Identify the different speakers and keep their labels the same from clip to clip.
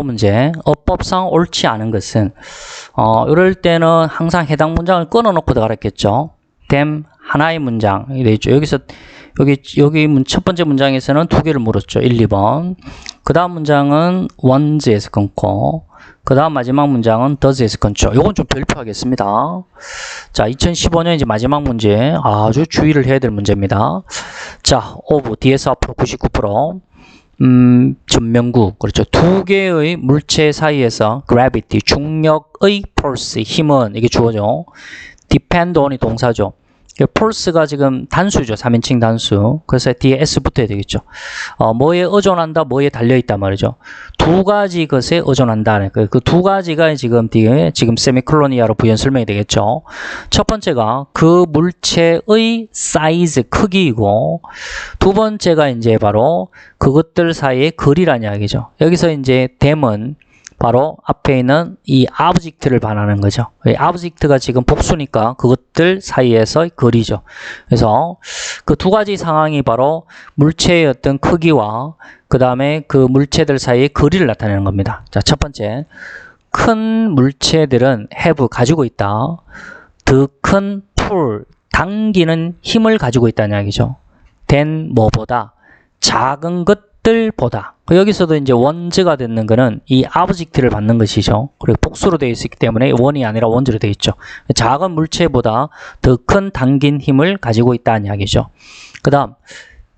Speaker 1: 문법 문제. 어법상 옳지 않은 것은 어 이럴 때는 항상 해당 문장을 끊어놓고 들어가랬겠죠. them 하나의 문장 이게 되겠죠. 여기서 여기 여기 문- 첫 번째 문장에서는 두 개를 물었죠. 1, 2번. 그 다음 문장은 ones에서 끊고 그 다음 마지막 문장은 does에서 끊죠. 요건 좀 별표하겠습니다. 자, 2015년 이제 마지막 문제 아주 주의를 해야 될 문제입니다. 자, of 뒤에서 앞으로 99% 음, 전면구 그렇죠. 두 개의 물체 사이에서 gravity 중력의 force 힘은 이게 주어죠. depend on이 동사죠. Force가 지금 단수죠. 3인칭 단수. 그래서 뒤에 s 붙어야 되겠죠. 어, 뭐에 의존한다, 뭐에 달려있다 말이죠. 두 가지 것에 의존한다. 그 두 가지가 지금 뒤에 지금 세미클로니아로 부연 설명이 되겠죠. 첫 번째가 그 물체의 사이즈, 크기이고, 두 번째가 이제 바로 그것들 사이의 거리란 이야기죠. 여기서 이제 댐은 바로 앞에 있는 이 object를 반하는 거죠. 이 object가 지금 복수니까 그것들 사이에서의 거리죠. 그래서 그 두 가지 상황이 바로 물체의 어떤 크기와 그 다음에 그 물체들 사이의 거리를 나타내는 겁니다. 자, 첫 번째. 큰 물체들은 have 가지고 있다. 더큰 pull, 당기는 힘을 가지고 있다는 이야기죠. than 뭐보다 작은 것 들보다 그 여기서도 이제 원즈가 되는 거는 이 object를 받는 것이죠. 그리고 복수로 되어 있기 때문에 원이 아니라 원즈로 되어 있죠. 작은 물체보다 더 큰 당긴 힘을 가지고 있다는 이야기죠. 그 다음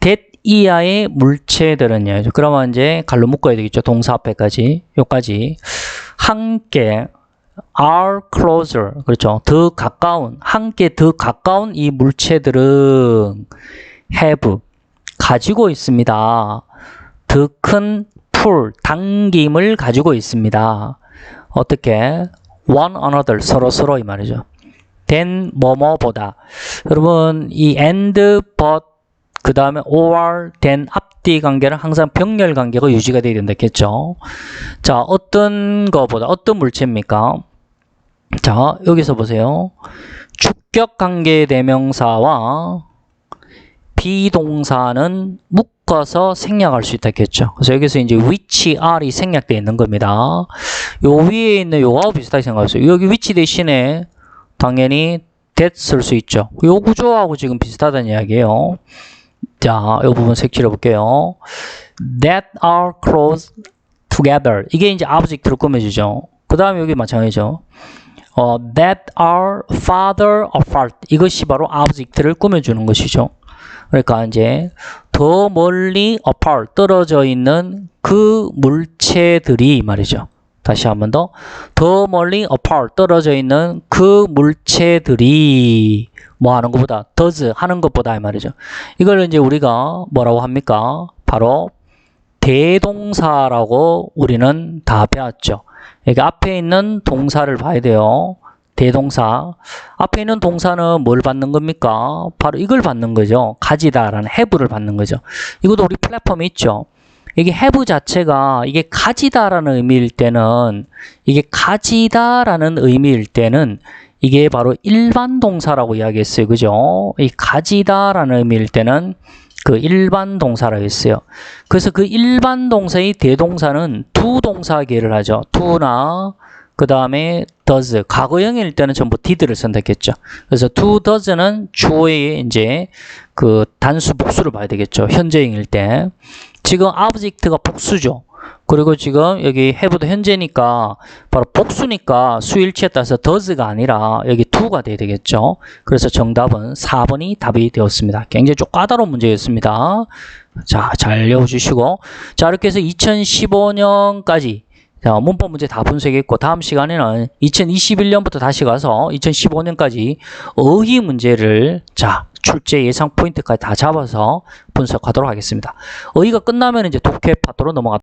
Speaker 1: that 이하의 물체들은요. 그러면 이제 갈로 묶어야 되겠죠. 동사 앞에까지 요까지 함께 are closer 그렇죠. 더 가까운 함께 더 가까운 이 물체들은 have 가지고 있습니다. 더큰 pull 당김을 가지고 있습니다. 어떻게 one another 서로 서로 이 말이죠. than 뭐뭐보다 여러분 이 and but 그 다음에 or than 앞뒤 관계는 항상 병렬 관계가 유지가 되어야 된다겠죠. 자 어떤 거보다 어떤 물체입니까? 자 여기서 보세요. 주격 관계 대명사와 비동사는 묶어서 생략할 수 있다겠죠. 그래서 여기서 이제 which are이 생략되어 있는 겁니다. 요 위에 있는 요거하고 비슷하게 생각하세요. 여기 which 대신에 당연히 that 쓸 수 있죠. 요 구조하고 지금 비슷하다는 이야기예요. 자, 이 부분 색칠해 볼게요. That are close together. 이게 이제 object로 꾸며지죠. 그 다음에 여기 마찬가지죠. 어, that are farther apart. 이것이 바로 object를 꾸며주는 것이죠. 그러니까 이제 더 멀리 apart 떨어져 있는 그 물체들이 이 말이죠. 다시 한 번 더. 더 멀리 apart 떨어져 있는 그 물체들이 뭐 하는 것보다 does 하는 것보다 이 말이죠. 이걸 이제 우리가 뭐라고 합니까? 바로 대동사라고 우리는 다 배웠죠. 여기 앞에 있는 동사를 봐야 돼요. 대동사. 앞에 있는 동사는 뭘 받는 겁니까? 바로 이걸 받는 거죠. 가지다라는 have를 받는 거죠. 이것도 우리 플랫폼에 있죠. 이게 have 자체가 이게 가지다라는 의미일 때는 이게 가지다라는 의미일 때는 이게 바로 일반 동사라고 이야기했어요. 그죠? 이 가지다라는 의미일 때는 그 일반 동사라고 했어요. 그래서 그 일반 동사의 대동사는 두 동사계를 하죠. to나 그 다음에 does 과거형일 때는 전부 did를 선택했죠. 그래서 to does는 주어의 이제 그 단수 복수를 봐야 되겠죠. 현재형일 때 지금 object가 복수죠. 그리고 지금 여기 have도 현재니까 바로 복수니까 수일치에 따라서 does가 아니라 여기 to가 돼야 되겠죠. 그래서 정답은 4번이 답이 되었습니다. 굉장히 좀 까다로운 문제였습니다. 자, 잘 외워주시고 자 이렇게 해서 2015년까지 자, 문법 문제 다 분석했고 다음 시간에는 2021년부터 다시 가서 2015년까지 어휘 문제를 자 출제 예상 포인트까지 다 잡아서 분석하도록 하겠습니다. 어휘가 끝나면 이제 독해 파트로 넘어가.